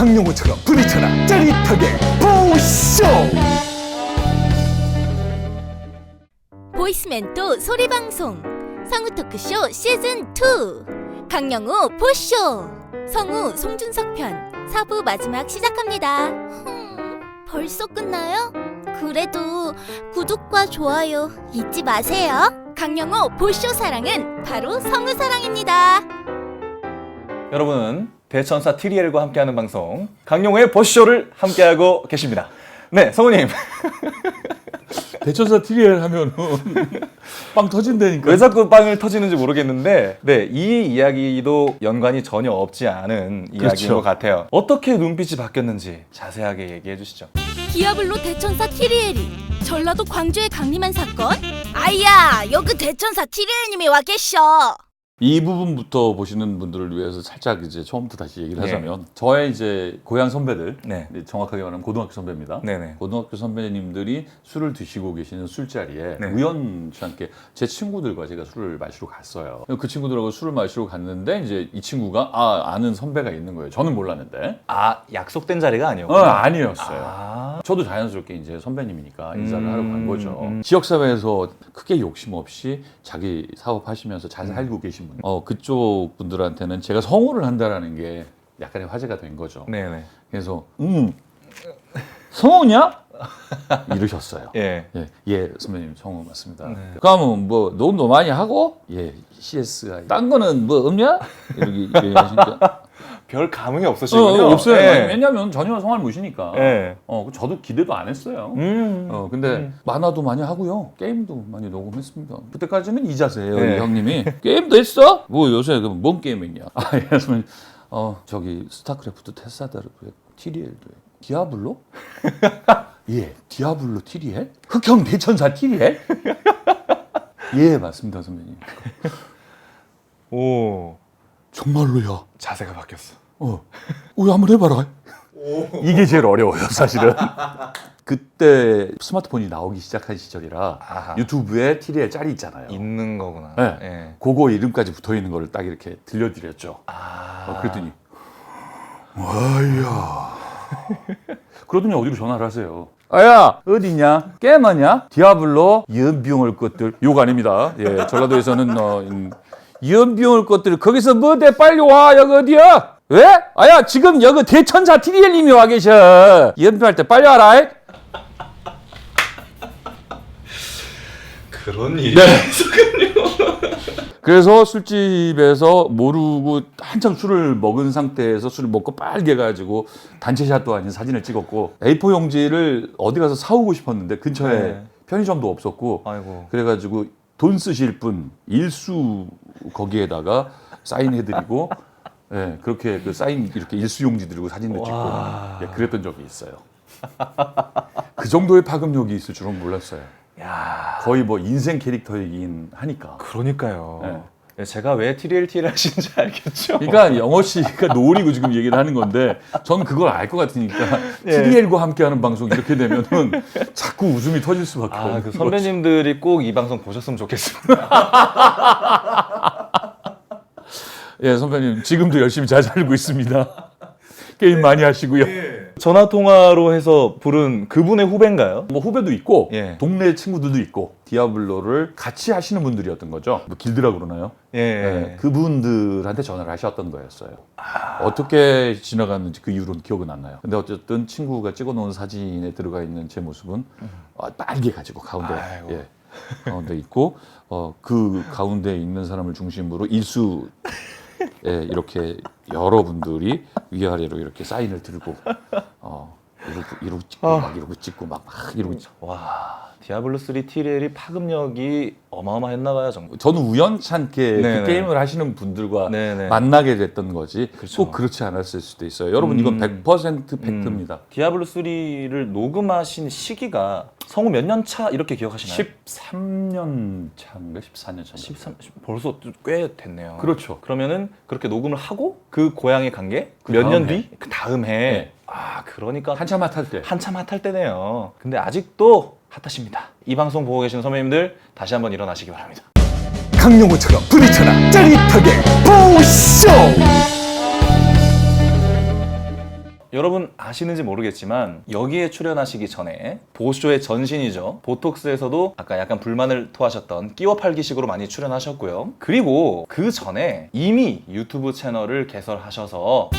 강용호처럼 부딪혀라. 짜릿하게 보쇼! 보이스멘토 소리방송. 성우 토크쇼 시즌2 강영우 보쇼. 성우 송준석 편. 4부 마지막 시작합니다. 흠, 벌써 끝나요? 그래도 구독과 좋아요 잊지 마세요. 강영우 보쇼 사랑은 바로 성우 사랑입니다. 여러분은 대천사 티리엘과 함께하는 방송 강용호의 보쇼를 함께하고 계십니다. 네, 성우님 대천사 TVL 하면은 빵 터진다니까. 왜 자꾸 빵을 터지는지 모르겠는데, 네, 이 이야기도 연관이 전혀 없지 않은 이야기인 그렇죠. 것 같아요. 어떻게 눈빛이 바뀌었는지 자세하게 얘기해 주시죠. 디아블로 대천사 티리엘이 전라도 광주에 강림한 사건? 아야 여기 대천사 티리엘님이 와 계셔 이 부분부터 보시는 분들을 위해서 살짝 이제 처음부터 다시 얘기를 네. 하자면 저의 이제 고향 선배들, 네. 이제 정확하게 말하면 고등학교 선배입니다. 네네. 고등학교 선배님들이 술을 드시고 계시는 술자리에 네. 우연치 않게 제 친구들과 제가 술을 마시러 갔어요. 그 친구들하고 술을 마시러 갔는데 이제 이 친구가 아 아는 선배가 있는 거예요. 저는 몰랐는데 아, 약속된 자리가 어, 아니었구나. 아니었어요. 아, 저도 자연스럽게 이제 선배님이니까 인사를 음, 하러 간 거죠. 음. 지역 사회에서 크게 욕심 없이 자기 사업 하시면서 잘 음. 살고 계신 분. 어 그쪽 분들한테는 제가 성우를 한다라는 게 약간의 화제가 된 거죠. 네네. 그래서 음 성우냐? 이러셨어요. 예. 예, 예, 선배님 성우 맞습니다. 네. 그러면 뭐 녹음도 많이 하고 예, CSI. 딴 거는 뭐 없냐? 이렇게 얘기하시니까 별 감흥이 어, 없으시군요. 어, 없어요. 예. 왜냐면 전혀 성함을 모시니까. 예. 어, 저도 기대도 안 했어요. 음. 어, 근데 음. 만화도 많이 하고요. 게임도 많이 녹음했습니다. 그때까지는 이 자세예요, 네. 이 형님이. 게임도 했어? 뭐 요새 그뭔 게임 했냐? 아, 예, 선배님. 어, 저기 스타크래프트, 테사다르고 TDL도 해. 디아블로? 예, 디아블로 TDL? 흑형 대천사 TDL? 예, 맞습니다, 선배님. 오, 정말로야. 자세가 바뀌었어. 어, 우리 한번 해봐라. 이게 제일 어려워요, 사실은. 그때 스마트폰이 나오기 시작한 시절이라 아하. 유튜브에 TDL 짤이 있잖아요. 있는 거구나. 네. 예. 그거 이름까지 붙어 있는 거를 딱 이렇게 들려드렸죠. 아. 어, 그랬더니 와야. 그러더니 어디로 전화를 하세요. 아야 어디냐 게임하냐 디아블로 연비용을 것들 욕 아닙니다. 예 전라도에서는 어, 음, 연비용을 것들 거기서 뭐대 빨리 와 여기 어디야? 왜? 아야 지금 여기 대천사 TDL님이 와 계셔. 연비할 때 빨리 와라. 그런 일이. 네. 그래서 술집에서 모르고 한창 술을 먹은 상태에서 술을 먹고 빨개 가지고 단체샷도 아닌 사진을 찍었고 A4 용지를 어디 가서 사오고 싶었는데 근처에 네. 편의점도 없었고 아이고. 그래가지고 돈 쓰실 분 일수 거기에다가 사인해드리고 예 그렇게 그 사인 이렇게 일수 용지 들고 사진도 찍고 와. 예, 그랬던 적이 있어요. 그 정도의 파급력이 있을 줄은 몰랐어요. 야. 거의 뭐 인생 캐릭터이긴 하니까. 그러니까요. 네, 제가 왜 TLT를 하시는지 알겠죠? 그러니까 영어 씨가 노리고 지금 얘기를 하는 건데 저는 그걸 알 것 같으니까 예. TDL과 함께하는 방송 이렇게 되면은 자꾸 웃음이 터질 수밖에 아, 없는 그. 선배님들이 꼭 이 방송 보셨으면 좋겠습니다. 예 선배님 지금도 열심히 잘 살고 있습니다. 게임 많이 하시고요. 전화 통화로 해서 부른 그분의 후배인가요? 뭐 후배도 있고 예. 동네 친구들도 있고 디아블로를 같이 하시는 분들이었던 거죠. 뭐 길드라 그러나요? 예. 예, 그분들한테 전화를 하셨던 거였어요. 어떻게 지나갔는지 그 이후로는 기억은 안 나요. 근데 어쨌든 친구가 찍어놓은 사진에 들어가 있는 제 모습은 어, 빨개 가지고 가운데 아이고. 예, 가운데 있고 어, 그 가운데 있는 사람을 중심으로 일수 예, 이렇게 여러분들이 위아래로 이렇게 사인을 들고 어, 이러고, 이러고 찍고 아. 막 이러고 찍고 막, 막 이러고 찍고. 와, 디아블로 3 TL이 파급력이 어마어마했나 봐요, 정말. 저는 우연찮게 네네. 그 게임을 하시는 분들과 네네. 만나게 됐던 거지 그렇죠. 꼭 그렇지 않았을 수도 있어요. 여러분 이건 음. 100% 팩트입니다. 디아블로 3를 녹음하신 시기가 성우 몇 년 차 이렇게 기억하시나요? 13년 차인가 14년 차인가 13 벌써 꽤 됐네요. 그렇죠. 그러면은 그렇게 녹음을 하고 그 고향에 간게그몇년 다음 해. 뒤? 그 다음 해. 네. 아, 그러니까 한참 핫할 때 한참 핫할 때네요. 근데 아직도 핫하십니다. 이 방송 보고 계시는 선배님들 다시 한번 일어나시기 바랍니다. 강용호처럼 부딪혀라 짜릿하게 보쇼 여러분 아시는지 모르겠지만 여기에 출연하시기 전에 보쇼의 전신이죠. 보톡스에서도 아까 약간 불만을 토하셨던 끼워 팔기식으로 많이 출연하셨고요. 그리고 그 전에 이미 유튜브 채널을 개설하셔서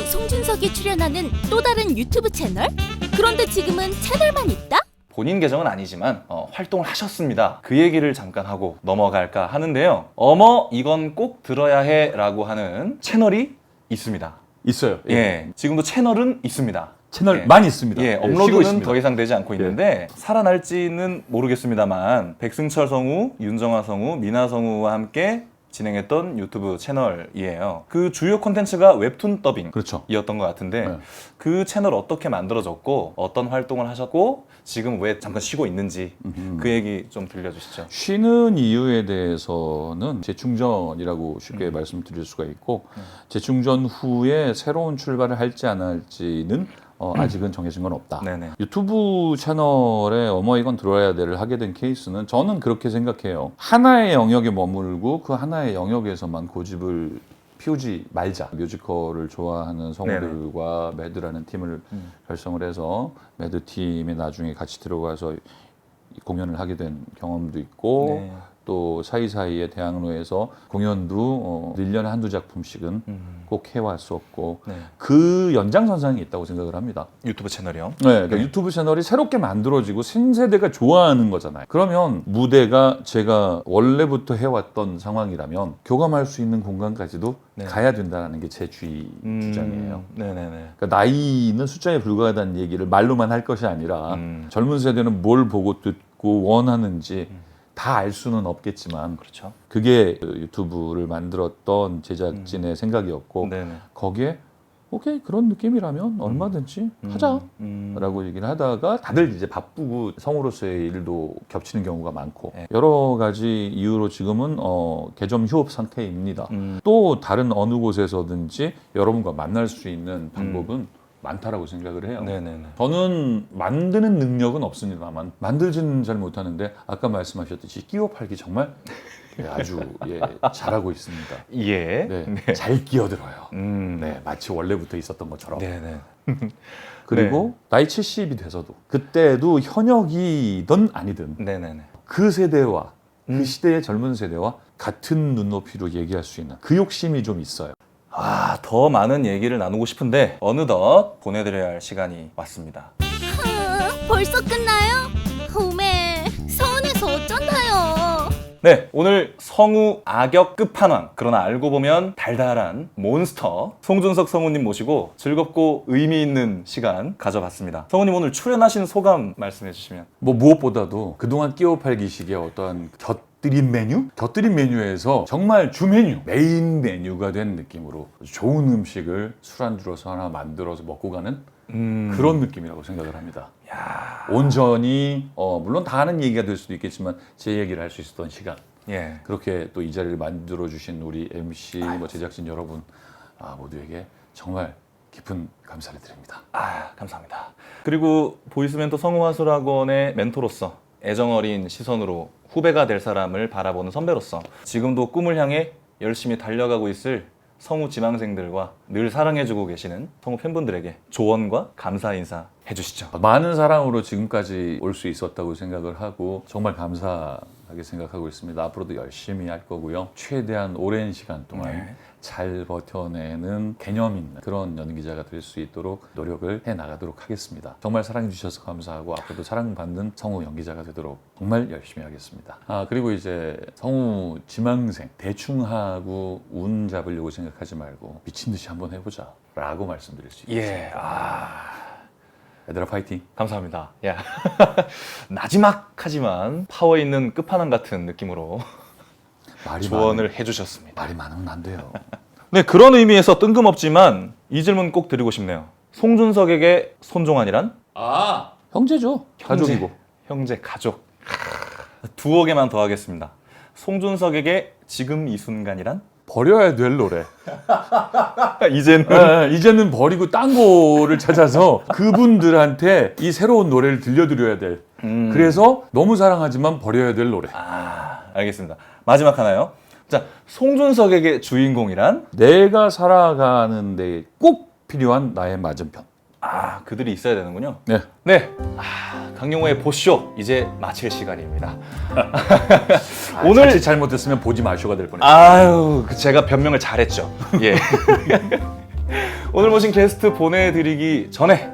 송준석이 출연하는 또 다른 유튜브 채널? 그런데 지금은 채널만 있다? 본인 계정은 아니지만 어, 활동을 하셨습니다. 그 얘기를 잠깐 하고 넘어갈까 하는데요. 어머 이건 꼭 들어야 해라고 하는 채널이 있습니다. 있어요. 예, 지금도 채널은 있습니다. 채널 예. 많이 있습니다. 예, 쉬고 업로드는. 더 이상 되지 않고 예. 있는데 살아날지는 모르겠습니다만 백승철 성우, 윤정아 성우, 미나 성우와 함께 진행했던 유튜브 채널이에요. 그 주요 콘텐츠가 웹툰 더빙. 그렇죠. 이었던 것 같은데 네. 그 채널 어떻게 만들어졌고 어떤 활동을 하셨고 지금 왜 잠깐 쉬고 있는지 음. 그 얘기 좀 들려주시죠. 쉬는 이유에 대해서는 재충전이라고 쉽게 음. 말씀드릴 수가 있고 재충전 후에 새로운 출발을 할지 안 할지는 어, 아직은 정해진 건 없다. 음. 네네. 유튜브 채널에 어머 이건 들어야 돼를 하게 된 케이스는 저는 그렇게 생각해요. 하나의 영역에 머물고 그 하나의 영역에서만 고집을 피우지 말자. 뮤지컬을 좋아하는 성우들과 매드라는 팀을 음. 결성을 해서 매드 팀에 나중에 같이 들어가서 공연을 하게 된 경험도 있고 네. 또 사이사이에 대학로에서 공연도 어, 1년에 한두 작품씩은 음. 꼭 해왔었고 네. 그 연장선상이 있다고 생각을 합니다. 유튜브 채널이요. 네, 그러니까 유튜브 채널이 새롭게 만들어지고 신세대가 좋아하는 거잖아요. 그러면 무대가 제가 원래부터 해왔던 상황이라면 교감할 수 있는 공간까지도 네. 가야 된다는 게 제 주의 음, 주장이에요. 네네네. 그러니까 나이는 숫자에 불과하다는 얘기를 말로만 할 것이 아니라 음. 젊은 세대는 뭘 보고 듣고 원하는지 다 알 수는 없겠지만 그렇죠. 그게 그 유튜브를 만들었던 제작진의 생각이었고 음. 네네. 거기에 오케이 그런 느낌이라면 얼마든지 하자 음. 라고 얘기를 하다가 다들 이제 바쁘고 성우로서의 일도 겹치는 경우가 많고 네. 여러 가지 이유로 지금은 어, 개점 휴업 상태입니다. 음. 또 다른 어느 곳에서든지 여러분과 만날 수 있는 방법은 많다라고 생각을 해요. 음. 네네네. 저는 만드는 능력은 없습니다만 만들지는 잘 못하는데 아까 말씀하셨듯이 끼워 팔기 정말 예, 아주 예, 잘하고 있습니다. 예. 네, 잘 끼어들어요. 음. 네, 마치 원래부터 있었던 것처럼. 네네. 그리고 나이 70이 돼서도 그때도 현역이든 아니든 네네네. 그 세대와 음. 그 시대의 젊은 세대와 같은 눈높이로 얘기할 수 있는 그 욕심이 좀 있어요. 아, 더 많은 얘기를 나누고 싶은데 어느덧 보내드려야 할 시간이 왔습니다. 아, 벌써 끝나요? 오메 서운해서 어쩐다요 네, 오늘 성우 악역 끝판왕 그러나 알고 보면 달달한 몬스터 송준석 성우님 모시고 즐겁고 의미 있는 시간 가져봤습니다. 성우님 오늘 출연하신 소감 말씀해 주시면. 뭐 무엇보다도 그동안 끼워 팔기식의 어떠한 곁 들인 메뉴? 곁들인 메뉴에서 정말 주 메뉴, 메인 메뉴가 된 느낌으로 좋은 음식을 술안주로서 하나 만들어서 먹고 가는 음, 그런 느낌이라고 생각을 합니다. 온전히 어, 물론 다 하는 얘기가 될 수도 있겠지만 제 얘기를 할 수 있었던 시간 예. 그렇게 또 이 자리를 만들어 주신 우리 MC 뭐 제작진 여러분 아, 모두에게 정말 깊은 감사를 드립니다. 아, 감사합니다. 그리고 보이스 멘토 성우화술학원의 멘토로서 애정어린 시선으로 후배가 될 사람을 바라보는 선배로서 지금도 꿈을 향해 열심히 달려가고 있을 성우 지망생들과 늘 사랑해주고 계시는 성우 팬분들에게 조언과 감사 인사 해주시죠. 많은 사랑으로 지금까지 올 수 있었다고 생각을 하고 정말 감사하게 생각하고 있습니다. 앞으로도 열심히 할 거고요. 최대한 오랜 시간 동안 네. 잘 버텨내는 개념 있는 그런 연기자가 될 수 있도록 노력을 해 나가도록 하겠습니다. 정말 사랑해 주셔서 감사하고 앞으로도 사랑받는 성우 연기자가 되도록 정말 열심히 하겠습니다. 아 그리고 이제 성우 지망생 대충 하고 운 잡으려고 생각하지 말고 미친 듯이 한번 해보자라고 말씀드릴 수 있습니다. 예, 아, 얘들아 파이팅. 감사합니다. 야, 나지막하지만 파워 있는 끝판왕 같은 느낌으로 조언을 해주셨습니다. 말이 많으면 안 돼요. 네, 그런 의미에서 뜬금없지만 이 질문 꼭 드리고 싶네요. 송준석에게 손종환이란? 아 형제죠. 가족이고. 형제, 가족. 두어 개만 더 하겠습니다. 송준석에게 지금 이 순간이란? 버려야 될 노래. 이제는 예, 이제는 버리고 딴 거를 찾아서 그분들한테 이 새로운 노래를 들려드려야 될. 음. 그래서 너무 사랑하지만 버려야 될 노래. 아, 알겠습니다. 마지막 하나요. 자, 송준석에게 주인공이란? 내가 살아가는 데 꼭 필요한 나의 맞은편. 아 그들이 있어야 되는군요. 네. 네, 아, 강용호의 보쇼 이제 마칠 시간입니다. 오늘 오늘- 자칫 잘못했으면 보지 마쇼가 될 뻔했어요. 아유, 그 제가 변명을 잘했죠. 예. 오늘 모신 게스트 보내드리기 전에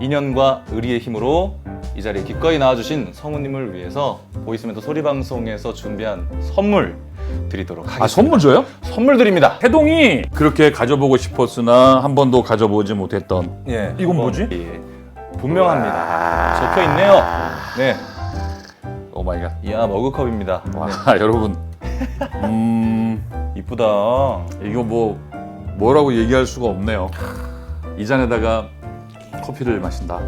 인연과 의리의 힘으로 이 자리에 기꺼이 나와주신 성우님을 위해서 보이스멘토 소리방송에서 준비한 선물 드리도록 하겠습니다. 아 선물 줘요? 선물 드립니다. 태동이 그렇게 가져보고 싶었으나 한 번도 가져보지 못했던 예, 이건 뭐지? 예, 분명합니다. 적혀 있네요. 네, 오 마이 갓. 이야 머그컵입니다. 와 여러분. 음 이쁘다. 이거 뭐 뭐라고 얘기할 수가 없네요. 이 잔에다가 커피를 마신다.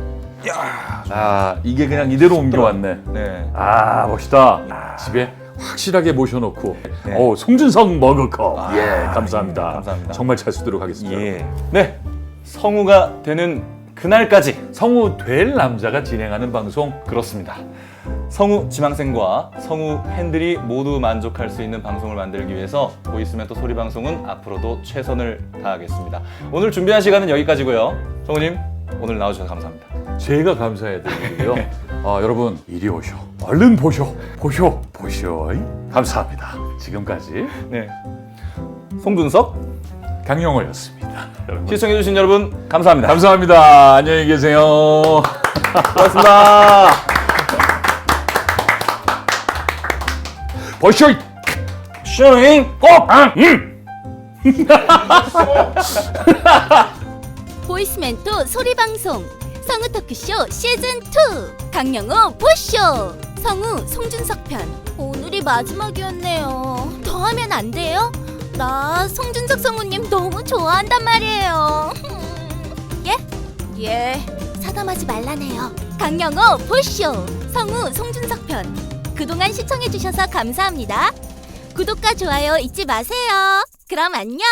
아 이게 그냥 이대로 옮겨왔네. 네. 아 멋있다. 집에 확실하게 모셔놓고. 네. 오 송준성 머그컵. 아, 예 감사합니다. 예, 감사합니다. 정말 잘 쓰도록 하겠습니다. 예. 네. 성우가 되는 그날까지 성우 될 남자가 진행하는 방송 그렇습니다. 성우 지망생과 성우 팬들이 모두 만족할 수 있는 방송을 만들기 위해서 보이스멘토 소리 방송은 앞으로도 최선을 다하겠습니다. 오늘 준비한 시간은 여기까지고요. 성우님 오늘 나와주셔서 감사합니다. 제가 감사해야 되고요. 아, 여러분 이리 오쇼. 얼른 보쇼. 보쇼. 보쇼. 감사합니다. 지금까지 네. 송준석 강영호였습니다. 시청해주신 여러분 감사합니다. 감사합니다. 안녕히 계세요. 고맙습니다. 보쇼. 쇼잉 꼭. 아, 음. 보이스멘토 소리방송. 성우 토크쇼 시즌2 강영호 보쇼. 성우 송준석 편. 오늘이 마지막이었네요. 더 하면 안 돼요? 나 송준석 성우님 너무 좋아한단 말이에요. 예? 예. 사담하지 말라네요. 강영호 보쇼. 성우 송준석 편. 그동안 시청해주셔서 감사합니다. 구독과 좋아요 잊지 마세요. 그럼 안녕